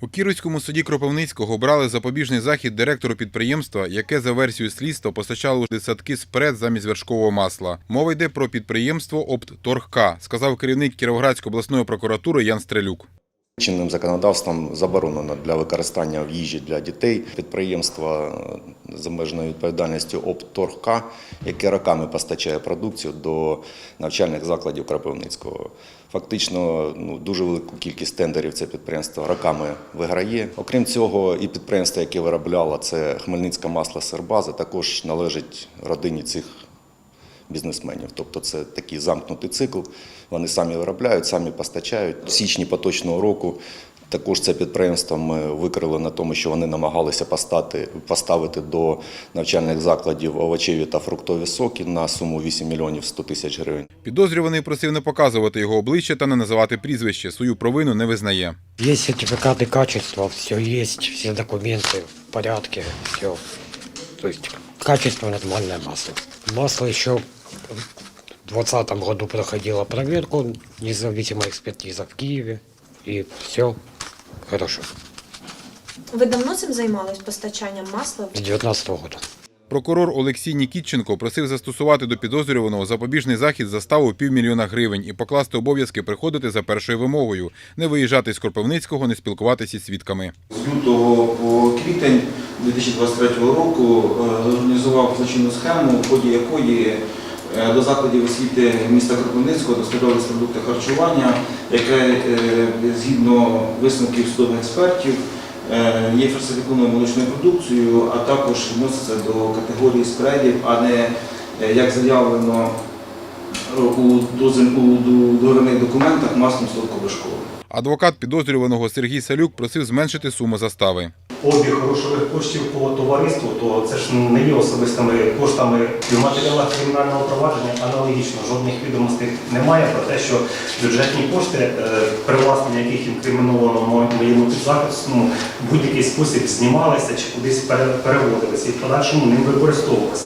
У Кіровському суді Кропивницького обрали запобіжний захід директору підприємства, яке за версією слідства постачало десятки спред замість вершкового масла. Мова йде про підприємство «Оптторгка», сказав керівник Кіровоградської обласної прокуратури Ян Стрелюк. Чинним законодавством заборонено для використання в їжі для дітей підприємства е, з обмеженою відповідальністю «Оптторгка», яке роками постачає продукцію до навчальних закладів Кропивницького. Фактично, ну, дуже велику кількість тендерів це підприємство роками виграє. Окрім цього, і підприємство, яке виробляло, це Хмельницька масло Сербаза, також належить родині цих бізнесменів. Тобто це такий замкнутий цикл. Вони самі виробляють, самі постачають. В січні поточного року також це підприємство ми викрили на тому, що вони намагалися постати, поставити до навчальних закладів овочеві та фруктові соки на суму 8 мільйонів 100 тисяч гривень. Підозрюваний просив не показувати його обличчя та не називати прізвище. Свою провину не визнає. Есть сертификаты качества, все есть, все документы в порядке, все. То есть качество нормальное масло. Масло еще в 2020 году проходило проверку, независимая экспертиза в Киеве, и все хорошо. Ви давно цим займались постачанням масла? С 2019 года. Прокурор Олексій Нікітченко просив застосувати до підозрюваного запобіжний захід заставу півмільйона гривень і покласти обов'язки приходити за першою вимогою, не виїжджати з Кропивницького, не спілкуватися з свідками. З лютого по квітень 2023 року е, організував злочинну схему, в ході якої е, до закладів освіти міста Кропивницького доставлялись продукти харчування, яке е, згідно висновків судових експертів є фальсифікованою молочною продукцією, а також відноситься до категорії спредів, а не як заявлено у договірних документах маслом солодковишковим. Адвокат підозрюваного Сергій Салюк просив зменшити суму застави. Обіг грошових коштів по товариству, то це ж не є особистими коштами І в матеріалах кримінального провадження. Аналогічно жодних відомостей немає про те, що бюджетні кошти, е, привласнення яких інкриміновано мо- моєму підзахисному, в будь-який спосіб знімалися чи кудись пере- переводилися і в подальшому ним використовувалися.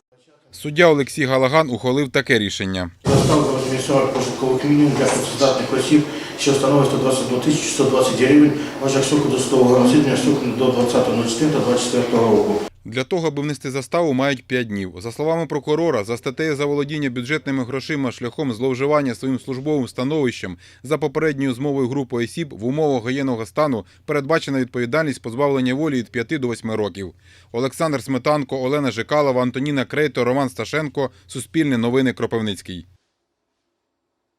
Суддя Олексій Галаган ухвалив таке рішення. Заставка розмісував пошукових мінімум для працездатних осіб, що становить 121 тисячу 120 гривень, в межах строку до судового розслідування суку до 20.04.24 року. Для того, аби внести заставу, мають 5 днів. За словами прокурора, за статтею заволодіння бюджетними грошима шляхом зловживання своїм службовим становищем за попередньою змовою групи осіб в умовах воєнного стану передбачена відповідальність позбавлення волі від 5 до 8 років. Олександр Сметанко, Олена Жикалова, Антоніна Крейто, Роман Сташенко. Суспільне новини Кропивницький.